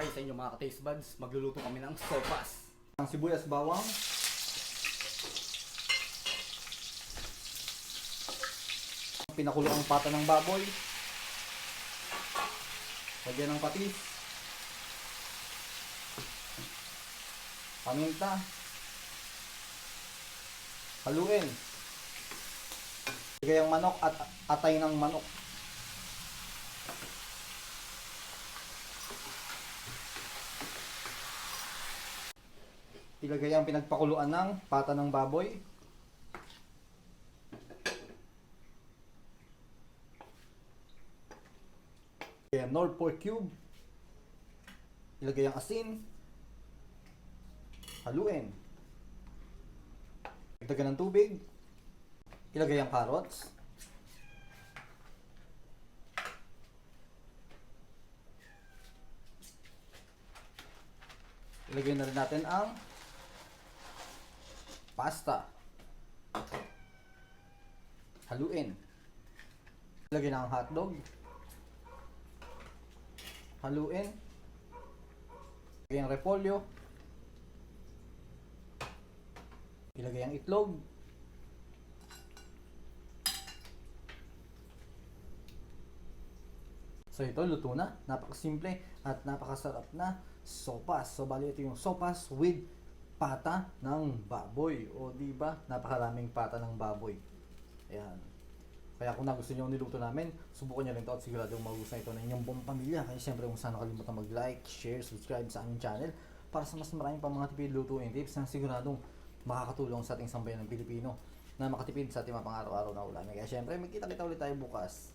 Hi sa inyo mga ka-taste buds, magluluto kami ng sopas. Ang sibuyas bawang. Pinakulo ang pata ng baboy. Lagyan ng patis. Paminta. Haluin. Lagay ang manok at atay ng manok. Ilagay ang pinagpakuluan ng pata ng baboy. Ilagay ang Nord pork cube. Ilagay ang asin. Haluin. Dagdagan ng tubig. Ilagay ang carrots. Ilagay na rin natin ang pasta. Haluin. Ilagay na ang hotdog. Haluin. Ilagay ang repolyo. Ilagay ang itlog. So ito, luto na. Napakasimple at napakasarap na sopas. So bali ito yung sopas with pata ng baboy. O di ba? Napakaraming pata ng baboy. Ayan. Kaya kung nagustuhan nyo ang niluto namin, subukan nyo rin ito at siguradong magustuhan ito ng inyong buong pamilya. Kaya siyempre kung saan nakalimutan mag-like, share, subscribe sa aming channel para sa mas maraming pang mga tipid lutuin tips na siguradong makakatulong sa ating sambayan ng Pilipino na makatipid sa ating mga pang-araw-araw na ulam. Kaya siyempre, magkita-kita ulit tayo bukas.